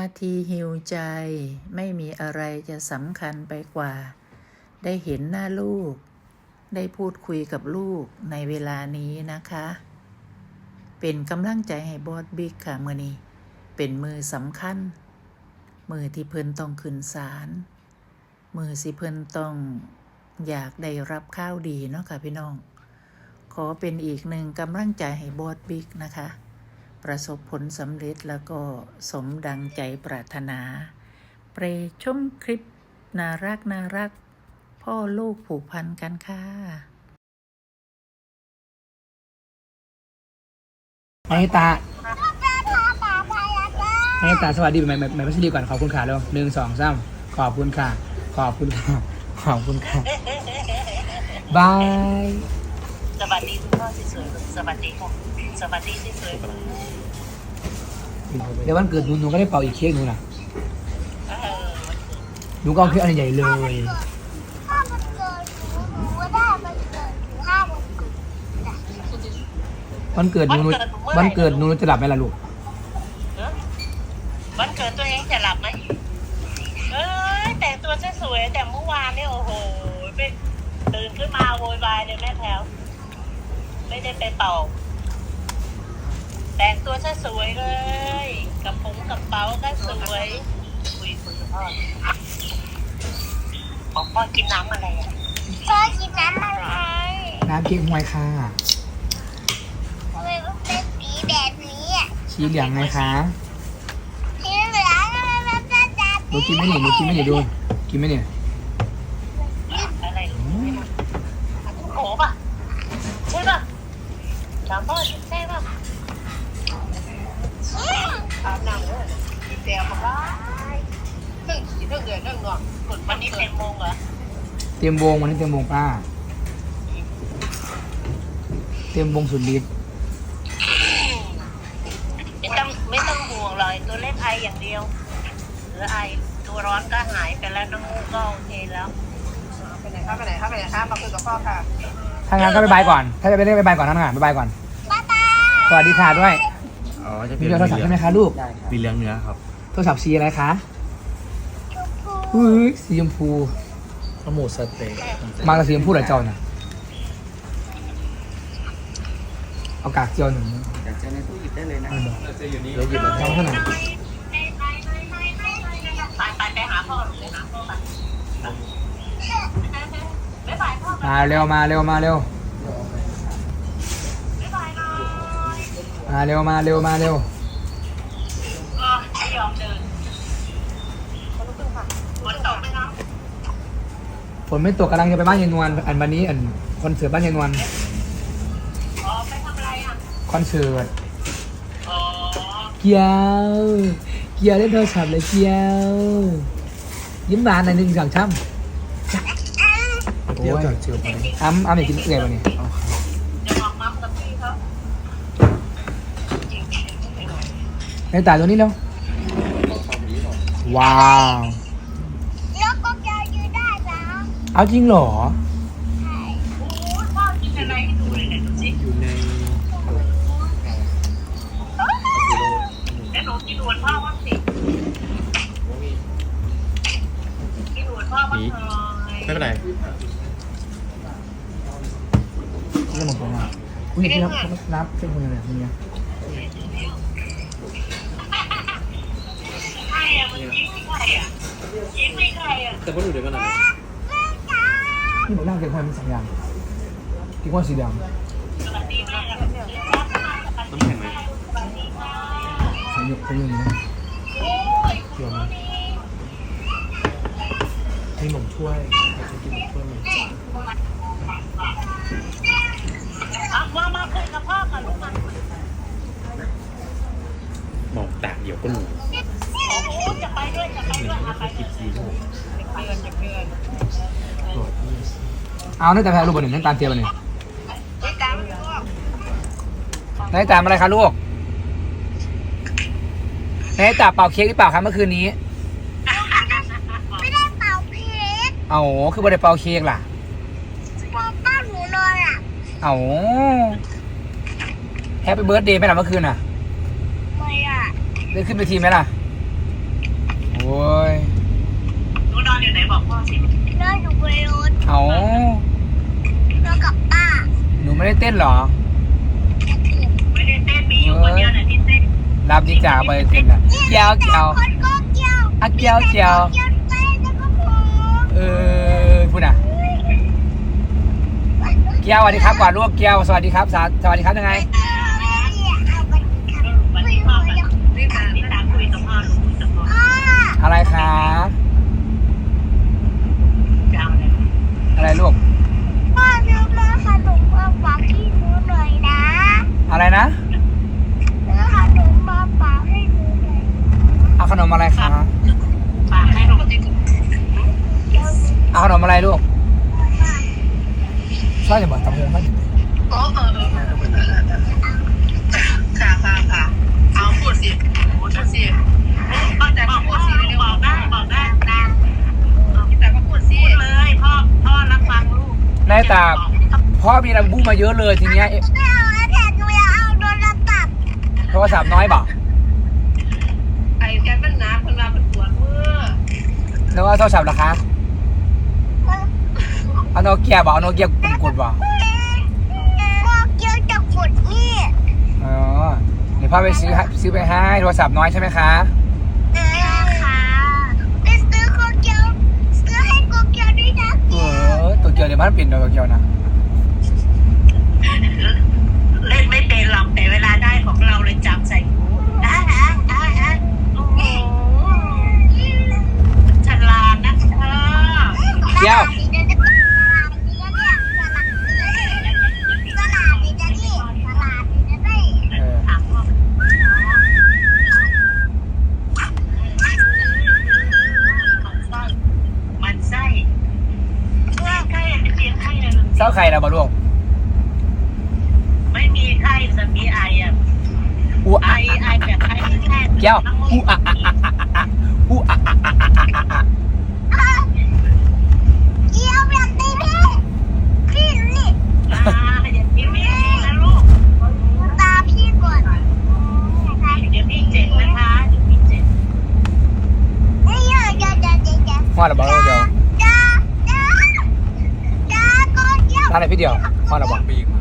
นาทีหิวใจ ไม่มีอะไรจะสำคัญไปกว่า ได้เห็นหน้าลูก ได้พูดคุยกับลูกในเวลานี้นะคะ เป็นกำลังใจให้บอสบิ๊กค่ะมือนี้ เป็นมือสำคัญ มือที่เพิ่นต้องขึ้นศาลมือสิเพิ่นต้องอยากได้รับข้าวดีเนาะค่ะพี่น้อง ขอเป็นอีกหนึ่งกำลังใจให้บอสบิ๊กนะคะ ประสบผลสำเร็จแล้วก็สมดังใจปรารถนาไปชมคลิปน่ารักน่ารัก พ่อลูกผูกพันกันค่ะน้องนิตาน้องนิตาสวัสดีใหม่ใหม่ใหม่พัชรีก่อนขอบคุณค่ะเร็วหนึ่งสองสามขอบคุณค่ะ ขอบคุณค่ะ ขอบคุณค่ะบาย สวัสดีคุณพ่อสวยๆสวัสดีค่ะ สวัสดีสวยๆเดี๋ยววันเกิดหนูหนูก็ได้เป่าอีกเค้กหนูนะเออหนูก็เอาเค้กอันใหญ่ๆเลย ถ้ามันเกิดหนูหนูก็ได้มันเกิดหนูห้าวันเกิดวันเกิดหนูหนูวันเกิดหนูจะหลับไหมล่ะลูก เออวันเกิดตัวเองจะหลับไหมเอ้ยแต่งตัวสวยๆแต่เมื่อวานเนี่ยโอ้โหเป็นตื่นขึ้นมาโวยวายเลยแม่แถวไม่ได้ไปเป่า แต่งตัวสวยๆเลยกระปุงกระเป๋าก็สวยคุยคุยกับพ่อบอกพ่อกินน้ำอะไรอะพ่อกินน้ำอะไรน้ำเค้กฮวยค่ะทำไมมันเป็นสีแบบนี้อะสีเหลืองไงคะสีเหลืองทำไมมันเป็นแบบหนูนี้กินไหมเนี่ยหนูกินไหมเนี่ยดูกินไหมเนี่ยอะไรโอ้ป่ะใช่ป่ะถามพ่อ อืมอาบน้ำเลยเตียมมาเรื่องสีเรื่องเดือนเรื่องนอนวันนี้เต็มโมงเหรอเตรียมวงวันนี้เตรียมวงป้า เตรียมวงสุดฤทธิ์ไม่ต้องไม่ต้องห่วงเลยตัวเล็กไออย่างเดียวหรือไอตัวร้อนก็หายไปแล้วน้ำมูกก็โอเคแล้วไปไหนครับไปไหนครับไปไหนครับมาคุยกับพ่อค่ะ ถ้างั้นก็ไปบายก่อน ถ้าจะไปเล่นไปบายก่อนนั่นงานไปบายก่อนบ๊ายบายสวัสดีค่ะด้วย อ๋อจะมีเป็นโทรศัพท์ใช่ไหมคะลูกมีเลี้ยงเนื้อครับ โทรศัพท์สีอะไรคะชมพูอุ้ยสีชมพูข้าวหมูสเต็กมากับสีชมพูเหรอเจ้าน่ะเอากากเจียวหนึ่งอยากจะในตู้หยิบได้เลยนะเอาบอกเราจะอยู่นี่เราหยิบเจ้าเท่าไหร่ไปไปไปหาพ่อไปหาพ่อไปไม่ไปพ่อมาเร็วมาเร็วมาเร็ว ไม่ไปหน่อย มาเร็วมาเร็วมาเร็วอ๋อไม่ยอมเดินฝนตกไหมน้องฝนไม่ตกกำลังจะไปบ้านยายนวลอันวันนี้อันคอนเสิร์ตบ้านยายนวลอ๋อไปทำอะไรอะคอนเสิร์ตอ๋อเกียวเกียวเล่นโทรศัพท์เลยเกียวยิ้มหวานหน่อยหนึ่งสองช่ำเที่ยวจากเชียวไปอ้ำอ้ำอยากกินเอื่อยวันนี้ ในตาตัวนี้แล้วว้าว แล้วก็จะยืดได้นะเอาจริงเหรอใช่โอ้ยพ่อกินอะไรให้ดูเลยเนี่ยดูสิอยู่ในแล้วหนูกินหนวดพ่อบ้างสิกินหนวดพ่อบ้างหน่อยไม่เป็นไรเรื่องของผมอะคุณอยากกินรับรับเป็นคนอะไรเนี่ย ใครอะมันยิ้มให้ใคร อะยิ้มให้ใครอะแต่ก็อยู่ด้วยกันนะนี่ผมนั่งเก็บความมีสองอย่างกินว่าสีดสวัสดีแม่น้ำแข็งไหมำใส่หยกใส่หยกนี่นะโอ้ยเกี่ยวไหมให้นมถ้วยอยากจะกินนมถ้วยไหมเอามามาคุยกับพ่อก่อนลูกมาบอกแตกเดี๋ยวก็รู้โอ้โหจะไปด้วยจะไปด้วยอะไปกิด้วยบซีโเดือนจะเดือนหลอดนี่เอาในแต่แพ้ลูกบอลหนึ่งในตาเตียบอลหนึ่งไปตามลูกในตามอะไรคะลูกในตาเป่าเค้กหรือเปล่าครับเมื่อคืนนี้ ไม่ได้เป่าเพชรเอาคือบอลได้เป่าเค้กล่ะพอป้าหนูนอนอะเอาแฮปปี้เบิร์ดเดย์ไหมล่ะเมื่อคืนน่ะ ไม่อะได้ขึ้นไปทีไหมล่ะ โอ้ย หนูนอนอยู่ไหนบอกพ่อสิ นอนอยู่บนรถ เอา นอนกับป้า หนู ไม่ได้เต้นเหรอ ไม่ได้เต้นมีอยู่คนเดียวน่ะที่เต้นรับดีจ่าไปเต้นอะเกียวเกียวคนก็เกี่ยวอะเกียวเกียวเกี่ยวไปแล้วก็พอเออพูดอะเกียวสวัสดีครับก่อนลูกเกียวสวัสดีครับสาสวัสดีครับยังไง วันนี้พ่อมาพี่ตาพี่ตาคุยกับพ่อหนูคุยกับพ่อ อะไรครับ จะเอาอะไร อะไรลูก พ่อซื้อมาขนมมาฝากให้หนูหน่อยนะ อะไรนะ ซื้อขนมมาฝากให้หนูหน่อย เอาขนมอะไรครับ ฝากให้หนูที่ เอาขนมอะไรลูกช่วยจะบอกตำรวจว่าโอ้เออเออค่ะค่ะค่ะเอาพูดสิพูดสิก็จะบอกพ่อบอกได้บอกได้นะแต่ก็พูดสิพูดเลยพ่อพ่อรับฟังลูกในตาพ่อมีลำบูมาเยอะเลยทีเนี้ยเอ๊ะไม่เอาแล้วแต่หนูอยากเอาโดนระตับโทรศัพท์น้อยบอก ไอ้แกมันน้ำคนมาเป็นปวดมือ แล้วว่าโทรศัพท์เหรอคะเอาโนเกียบอกเอาโนเกียปุ่มกดบอกก็เกี่ยวจะกดนี่อ๋อเดี๋ยวพ่อไปซื้อให้ซื้อไปให้โทรศัพท์น้อยใช่ไหมคะ เออค่ะไปซื้อโกเกียวซื้อให้โกเกียวด้วยนะเออตัวเกียวเดี๋ยวมันเปลี่ยนตัวเกียวนะ เล่นไม่เป็นหรอกแต่เวลาได้ของเราเลยจำใส่หูอ่าอ่าอ่าอ่าโอ้โหฉลาดนะเธอ เกียว สลาดดีนะเนี่ยสลาดสลาดดีนะนี่สลาดดีนะนี่ เอ อถามพ่อมันไส้มันไส้ไข้เป็นเพียงไข้นะลูกเศร้าใครนะบอลูกไม่มีไข้แต่มีไออะอูไออะไอแบบไอแค่เกียวอูอะอะอะอะอะอูอะอะอะอะอะอะ เกี่ยวแบบนี้พี่พี่นี่ อ่าอย่างนี้ไม่ดีนะลูก ตาพี่ก่อน เดี๋ยวพี่เจ็บนะคะเดี๋ยวพี่เจ็บ นี่เยอะเยอะเยอะเย อะเยอะว่าระบอเดียวจ้าเกี่ยวร้าไหนพี่เดียวว่าระบอปีกมา